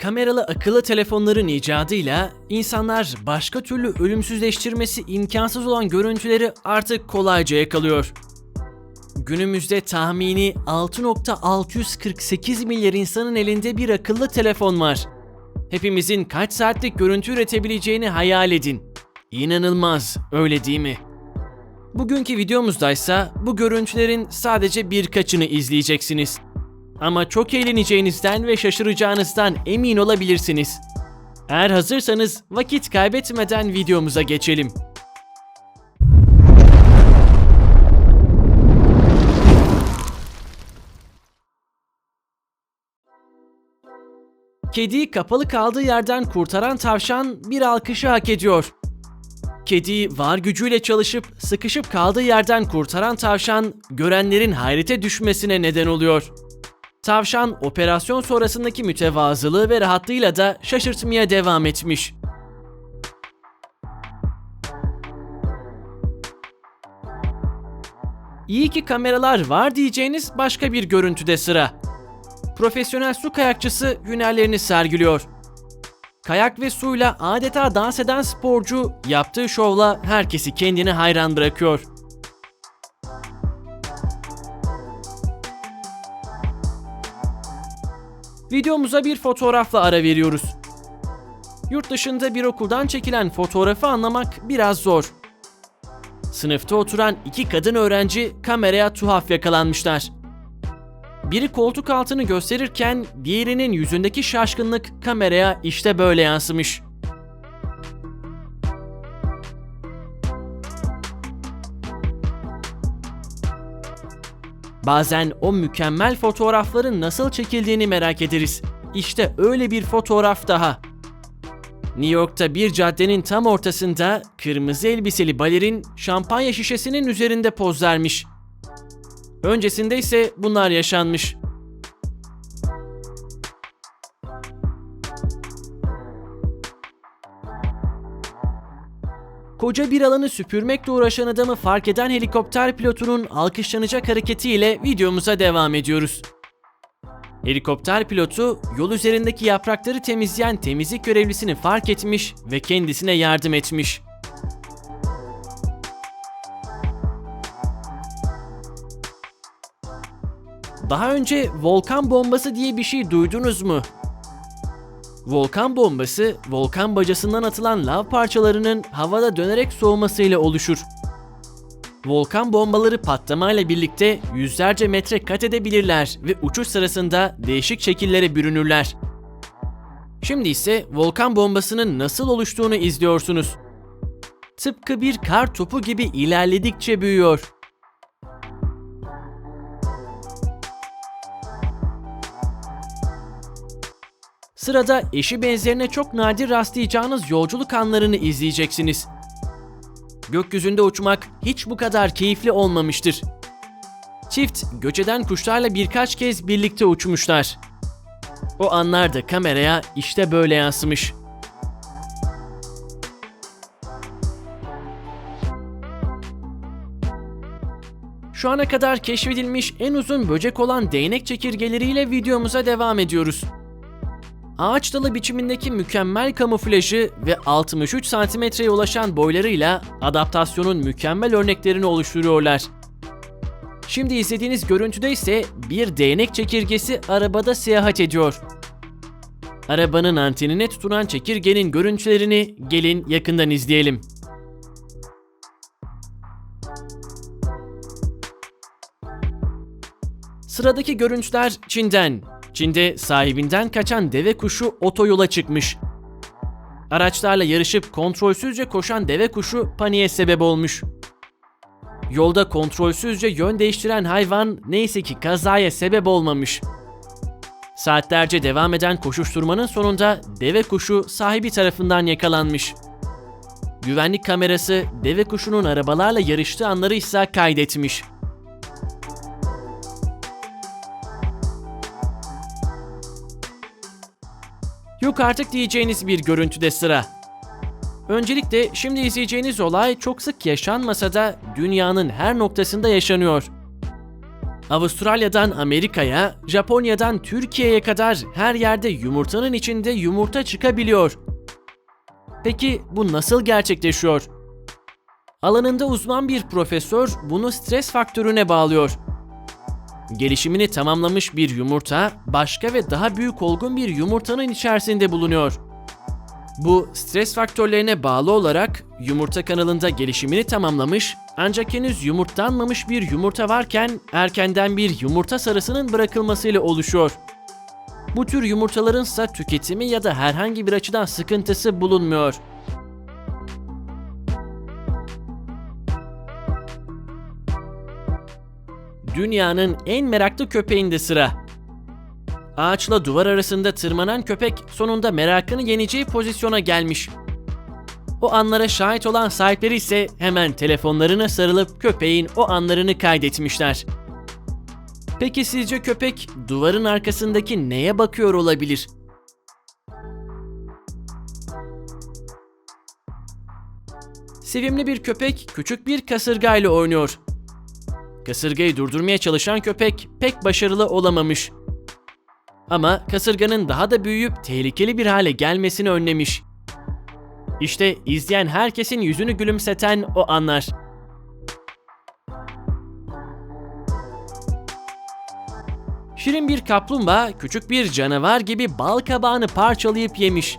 Kameralı akıllı telefonların icadıyla insanlar başka türlü ölümsüzleştirmesi imkansız olan görüntüleri artık kolayca yakalıyor. Günümüzde tahmini 6.648 milyar insanın elinde bir akıllı telefon var. Hepimizin kaç saatlik görüntü üretebileceğini hayal edin. İnanılmaz, öyle değil mi? Bugünkü videomuzdaysa bu görüntülerin sadece birkaçını izleyeceksiniz. Ama çok eğleneceğinizden ve şaşıracağınızdan emin olabilirsiniz. Eğer hazırsanız vakit kaybetmeden videomuza geçelim. Kediyi kapalı kaldığı yerden kurtaran tavşan bir alkışı hak ediyor. Kediyi var gücüyle çalışıp sıkışıp kaldığı yerden kurtaran tavşan görenlerin hayrete düşmesine neden oluyor. Tavşan operasyon sonrasındaki mütevazılığı ve rahatlığıyla da şaşırtmaya devam etmiş. İyi ki kameralar var diyeceğiniz başka bir görüntüde sıra. Profesyonel su kayakçısı hünerlerini sergiliyor. Kayak ve suyla adeta dans eden sporcu yaptığı şovla herkesi kendine hayran bırakıyor. Videomuza bir fotoğrafla ara veriyoruz. Yurt dışında bir okuldan çekilen fotoğrafı anlamak biraz zor. Sınıfta oturan iki kadın öğrenci kameraya tuhaf yakalanmışlar. Biri koltuk altını gösterirken diğerinin yüzündeki şaşkınlık kameraya işte böyle yansımış. Bazen o mükemmel fotoğrafların nasıl çekildiğini merak ederiz. İşte öyle bir fotoğraf daha. New York'ta bir caddenin tam ortasında kırmızı elbiseli balerin şampanya şişesinin üzerinde poz vermiş. Öncesinde ise bunlar yaşanmış. Koca bir alanı süpürmekle uğraşan adamı fark eden helikopter pilotunun alkışlanacak hareketiyle videomuza devam ediyoruz. Helikopter pilotu yol üzerindeki yaprakları temizleyen temizlik görevlisini fark etmiş ve kendisine yardım etmiş. Daha önce volkan bombası diye bir şey duydunuz mu? Volkan bombası, volkan bacasından atılan lav parçalarının havada dönerek soğumasıyla oluşur. Volkan bombaları patlamayla birlikte yüzlerce metre kat edebilirler ve uçuş sırasında değişik şekillere bürünürler. Şimdi ise volkan bombasının nasıl oluştuğunu izliyorsunuz. Tıpkı bir kar topu gibi ilerledikçe büyüyor. Sırada eşi benzerine çok nadir rastlayacağınız yolculuk anlarını izleyeceksiniz. Gökyüzünde uçmak hiç bu kadar keyifli olmamıştır. Çift göç eden kuşlarla birkaç kez birlikte uçmuşlar. O anlar da kameraya işte böyle yansımış. Şu ana kadar keşfedilmiş en uzun böcek olan değnek çekirgeleriyle videomuza devam ediyoruz. Ağaç dalı biçimindeki mükemmel kamuflajı ve 63 santimetreye ulaşan boylarıyla adaptasyonun mükemmel örneklerini oluşturuyorlar. Şimdi izlediğiniz görüntüde ise bir değnek çekirgesi arabada seyahat ediyor. Arabanın antenine tutunan çekirgenin görüntülerini gelin yakından izleyelim. Sıradaki görüntüler Çin'den. Çin'de sahibinden kaçan deve kuşu otoyola çıkmış. Araçlarla yarışıp kontrolsüzce koşan deve kuşu paniğe sebep olmuş. Yolda kontrolsüzce yön değiştiren hayvan neyse ki kazaya sebep olmamış. Saatlerce devam eden koşuşturmanın sonunda deve kuşu sahibi tarafından yakalanmış. Güvenlik kamerası deve kuşunun arabalarla yarıştığı anları ise kaydetmiş. Yok artık diyeceğiniz bir görüntüde sıra. Öncelikle şimdi izleyeceğiniz olay çok sık yaşanmasa da dünyanın her noktasında yaşanıyor. Avustralya'dan Amerika'ya, Japonya'dan Türkiye'ye kadar her yerde yumurtanın içinde yumurta çıkabiliyor. Peki bu nasıl gerçekleşiyor? Alanında uzman bir profesör bunu stres faktörüne bağlıyor. Gelişimini tamamlamış bir yumurta başka ve daha büyük olgun bir yumurtanın içerisinde bulunuyor. Bu stres faktörlerine bağlı olarak yumurta kanalında gelişimini tamamlamış ancak henüz yumurtlanmamış bir yumurta varken erkenden bir yumurta sarısının bırakılmasıyla oluşuyor. Bu tür yumurtaların ise tüketimi ya da herhangi bir açıdan sıkıntısı bulunmuyor. Dünyanın en meraklı köpeğinde sıra. Ağaçla duvar arasında tırmanan köpek sonunda merakını yeneceği pozisyona gelmiş. O anlara şahit olan sahipleri ise hemen telefonlarına sarılıp köpeğin o anlarını kaydetmişler. Peki sizce köpek duvarın arkasındaki neye bakıyor olabilir? Sevimli bir köpek küçük bir kasırgayla oynuyor. Kasırgayı durdurmaya çalışan köpek pek başarılı olamamış. Ama kasırganın daha da büyüyüp tehlikeli bir hale gelmesini önlemiş. İşte izleyen herkesin yüzünü gülümseten o anlar. Şirin bir kaplumbağa küçük bir canavar gibi bal kabağını parçalayıp yemiş.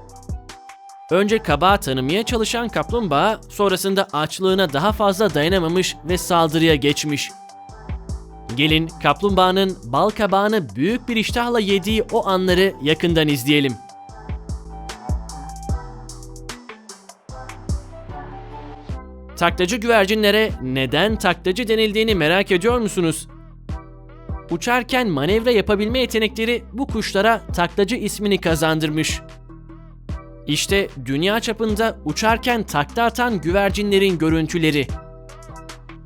Önce kabağı tanımaya çalışan kaplumbağa sonrasında açlığına daha fazla dayanamamış ve saldırıya geçmiş. Gelin kaplumbağanın bal kabağını büyük bir iştahla yediği o anları yakından izleyelim. Taklacı güvercinlere neden taklacı denildiğini merak ediyor musunuz? Uçarken manevra yapabilme yetenekleri bu kuşlara taklacı ismini kazandırmış. İşte dünya çapında uçarken takla atan güvercinlerin görüntüleri.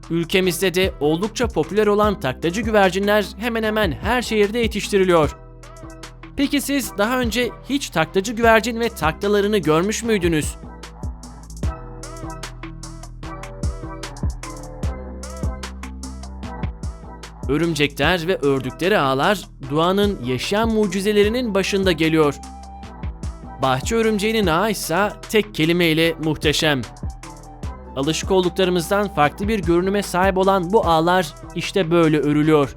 Ülkemizde de oldukça popüler olan taklacı güvercinler hemen hemen her şehirde yetiştiriliyor. Peki siz daha önce hiç taklacı güvercin ve taklalarını görmüş müydünüz? Örümcekler ve ördükleri ağlar doğanın yaşayan mucizelerinin başında geliyor. Bahçe örümceğinin ağı ise tek kelimeyle muhteşem. Alışık olduklarımızdan farklı bir görünüme sahip olan bu ağlar işte böyle örülüyor.